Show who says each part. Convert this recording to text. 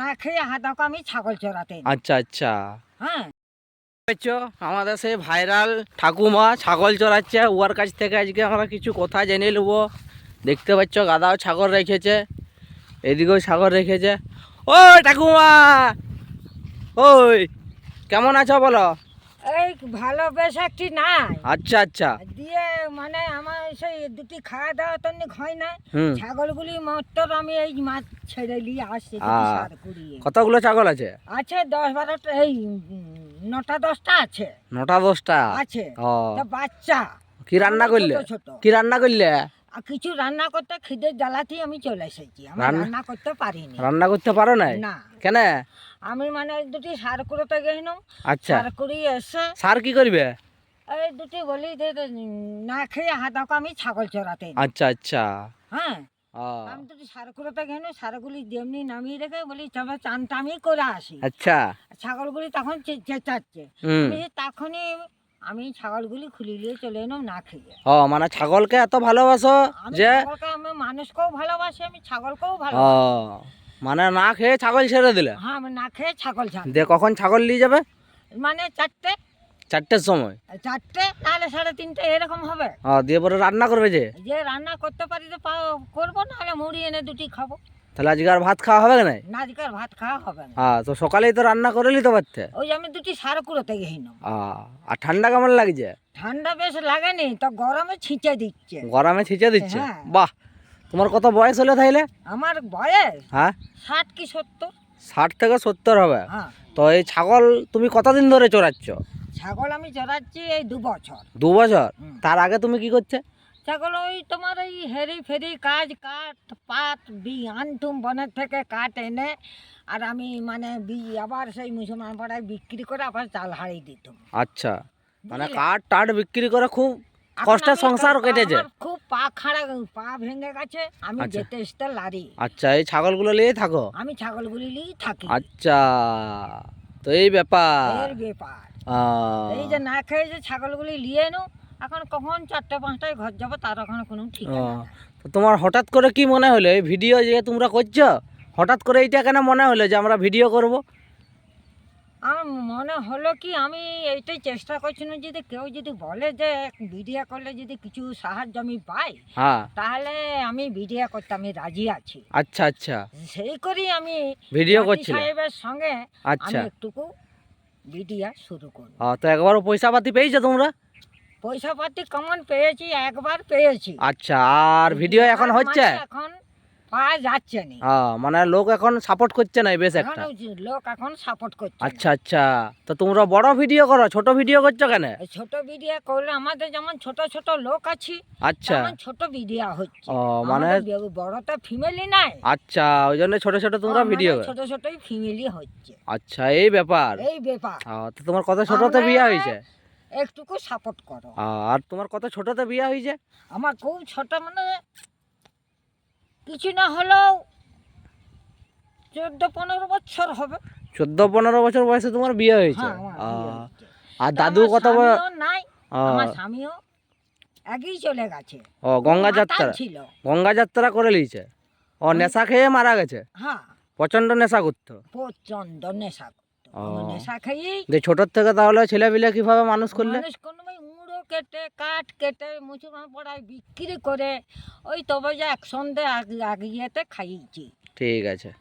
Speaker 1: না খেয়ে হাতাকে আমি ছাগল চড়াতে
Speaker 2: আচ্ছা আচ্ছা।
Speaker 1: হ্যাঁ।
Speaker 2: আমাদের সেই ভাইরাল ঠাকুমা ছাগল চড়াচ্ছে ওর কাছ থেকে আজকে আমরা কিছু কথা জেনে নেব। দেখতে পাচ্ছ গাদাও ছাগল রেখেছে এদিকেও ছাগল রেখেছে। ও ঠাকুমা! ওই কেমন আছো বলো?
Speaker 1: এই ভালো বেশ একটি না
Speaker 2: আচ্ছা আচ্ছা।
Speaker 1: দিয়ে মানে আমার সেই দুটি খাওয়া দাওয়া তো হয় না। ছাগলগুলি মাত্র আমি এই মাছ ছেড়ে নিয়ে আসছি
Speaker 2: কতগুলো ছাগল আছে?
Speaker 1: আছে দশ বারোটা এই নটা দশটা আছে।
Speaker 2: নটা দশটা?
Speaker 1: আছে। বাচ্চা।
Speaker 2: কি রান্না করলে? কি রান্না করলে?
Speaker 1: আর কিছু রান্না করতে খিদে জ্বালাতেই আমি চলে এসেছি। আমি
Speaker 2: রান্না-
Speaker 1: করতে পারিনি।
Speaker 2: রান্না করতে পারো নাই?
Speaker 1: না।
Speaker 2: কেন?
Speaker 1: আমি মানে দুটি সার কুড়োতে গেলাম
Speaker 2: আচ্ছা।
Speaker 1: সার কুড়ি এসে
Speaker 2: সার কি করবে?
Speaker 1: দুটি বলি না খেয়ে হাতাকে আমি ছাগল চড়াতে।
Speaker 2: আচ্ছা আচ্ছা।
Speaker 1: হ্যাঁ। আমি দুটি সার কুড়োতে গেছিলাম সারগুলি যেমনি নামিয়ে রেখে বলি তবে চানটা আমি করে আসি।
Speaker 2: আচ্ছা।
Speaker 1: ছাগলগুলি তখন চেঁচাচ্ছে। আমি তখনই আমি ছাগলগুলি খুলে নিয়ে চলে এলাম না খেয়ে।
Speaker 2: ও মানে ছাগলকে এত ভালোবাসো যে
Speaker 1: আমি মানুষকেও ভালোবাসি আমি ছাগলকেও ভালোবাসি।
Speaker 2: মানে না খেয়ে ছাগল ছেড়ে দিলে?
Speaker 1: হ্যাঁ আমি না খেয়ে ছাগল ছাড়
Speaker 2: দিয়ে কখন ছাগল নিয়ে যাবে?
Speaker 1: মানে চারটে
Speaker 2: চারটের সময়?
Speaker 1: চারটে নাহলে সাড়ে তিনটে এরকম হবে।
Speaker 2: ও দিয়ে পরে রান্না করবে যে?
Speaker 1: যে রান্না করতে পারি তো করব নাহলে মুড়ি এনে দুটি খাব।
Speaker 2: তাহলে আজকে আর ভাত খাওয়া হবে না
Speaker 1: না আজকে আর ভাত খাওয়া হবে না।
Speaker 2: হ্যাঁ তো সকালেই তো রান্না করে নিতে পারতে।
Speaker 1: ওই আমি দুটি সার কুড়োতে গেছিলাম
Speaker 2: আর ঠান্ডা কেমন লাগছে?
Speaker 1: ঠান্ডা বেশ লাগেনি তো গরমে ছিঁচে দিচ্ছে।
Speaker 2: গরমে ছিঁচে দিচ্ছে?
Speaker 1: হ্যাঁ।
Speaker 2: বাহ! তোমার কত বয়স হলো তাইলে?
Speaker 1: আমার বয়স
Speaker 2: হ্যাঁ?
Speaker 1: ষাট কি সত্তর।
Speaker 2: ষাট থেকে সত্তর হবে।
Speaker 1: হ্যাঁ।
Speaker 2: তো এই ছাগল তুমি কতদিন ধরে চড়াচ্ছ?
Speaker 1: ছাগল আমি চড়াচ্ছি এই দু বছর।
Speaker 2: দু বছর? তার আগে তুমি কি করছে?
Speaker 1: ছাগল ওই তোমার ওই হেরি ফেরি কাজ কাঠ পাট বি আনতুম বনের থেকে কাঠ এনে আর আমি মানে বি আবার সেই মুসলমান পাড়ায় বিক্রি করে আবার চাল হারিয়ে দিতাম
Speaker 2: আচ্ছা। মানে কাঠ টাট বিক্রি করে খুব
Speaker 1: আমি
Speaker 2: সংসার কেটেছে।
Speaker 1: খুব পা খাড়া পা ভেঙে গেছে আমি
Speaker 2: আচ্ছা।
Speaker 1: যেতে আসতে লারি।
Speaker 2: আচ্ছা এই ছাগলগুলো নিয়েই থাকো?
Speaker 1: আমি ছাগলগুলি নিয়েই থাকি।
Speaker 2: আচ্ছা। তো এই ব্যাপার।
Speaker 1: এর ব্যাপার। এই যে না খেয়ে যে ছাগলগুলি নিয়ে এনো এখন কখন চারটে পাঁচটায় ঘর যাব তার এখন কোনো ঠিক
Speaker 2: তোমার হঠাৎ করে কি মনে হলো? এই ভিডিও যে তোমরা করছ হঠাৎ করে এইটা কেন মনে হলো যে আমরা ভিডিও করব?
Speaker 1: আমার মনে হলো কি আমি এইটাই চেষ্টা করছি না যদি কেউ যদি বলে যে ভিডিও করলে যদি কিছু সাহায্য আমি পাই
Speaker 2: হ্যাঁ।
Speaker 1: তাহলে আমি ভিডিও করতে আমি রাজি আছি।
Speaker 2: আচ্ছা আচ্ছা।
Speaker 1: সেই করি আমি
Speaker 2: ভিডিও করছি
Speaker 1: সাহেবের সঙ্গে
Speaker 2: আচ্ছা।
Speaker 1: একটুকু ভিডিও শুরু করব।
Speaker 2: ও, তো একবারও পয়সা পাতি পেয়েছ তোমরা?
Speaker 1: পয়সা পাতি কেমন পেয়েছি একবার পেয়েছি।
Speaker 2: আচ্ছা আর ভিডিও এখন হচ্ছে?
Speaker 1: এখন পাওয়া যাচ্ছে না।
Speaker 2: মানে লোক এখন সাপোর্ট করছে না বেশ একটা?
Speaker 1: লোক এখন সাপোর্ট করছে
Speaker 2: আচ্ছা আচ্ছা। তো তোমরা বড় ভিডিও করো ছোট ভিডিও করছ কেন?
Speaker 1: ছোট ভিডিও করলে আমাদের যেমন ছোট ছোট লোক আছে
Speaker 2: আচ্ছা।
Speaker 1: ছোট ভিডিও হচ্ছে।
Speaker 2: ও মানে
Speaker 1: বড় তো ফ্যামিলি নাই।
Speaker 2: আচ্ছা ওই জন্য ছোট ছোট তোমরা ভিডিও
Speaker 1: ছোট ছোটই ফ্যামিলি হচ্ছে।
Speaker 2: আচ্ছা এই ব্যাপার।
Speaker 1: এই ব্যাপার।
Speaker 2: তো তোমার কত ছোটতে বিয়ে হয়েছে?
Speaker 1: একটুকু সাপোর্ট করো।
Speaker 2: আর তোমার কত ছোটতে বিয়ে হয়েছে?
Speaker 1: আমার খুব ছোট মানে কিছু না হলেও চোদ্দ পনেরো বছর হবে।
Speaker 2: চোদ্দ পনেরো বছর বয়সে তোমার বিয়ে হয়েছে?
Speaker 1: হ্যাঁ।
Speaker 2: আর দাদু কত
Speaker 1: নাই আমার স্বামীও আগেই চলে গেছে।
Speaker 2: ও গঙ্গা যাত্রা?
Speaker 1: ছিল।
Speaker 2: গঙ্গা যাত্রা করে নিয়েছে? ও নেশা খেয়ে মারা গেছে?
Speaker 1: হ্যাঁ।
Speaker 2: প্রচণ্ড নেশা করতো?
Speaker 1: প্রচণ্ড নেশা করতো। নেশা খেয়েই
Speaker 2: যে ছোটোর থেকে তাহলে ছেলে পিলে কীভাবে মানুষ করলে?
Speaker 1: মানুষ কোনো কেটে, কাঠ কেটে মুসলমান পড়ায় বিক্রি করে, ওই তবে যে এক সন্ধে আগ- ইয়েতে খাইয়েছি।
Speaker 2: ঠিক আছে।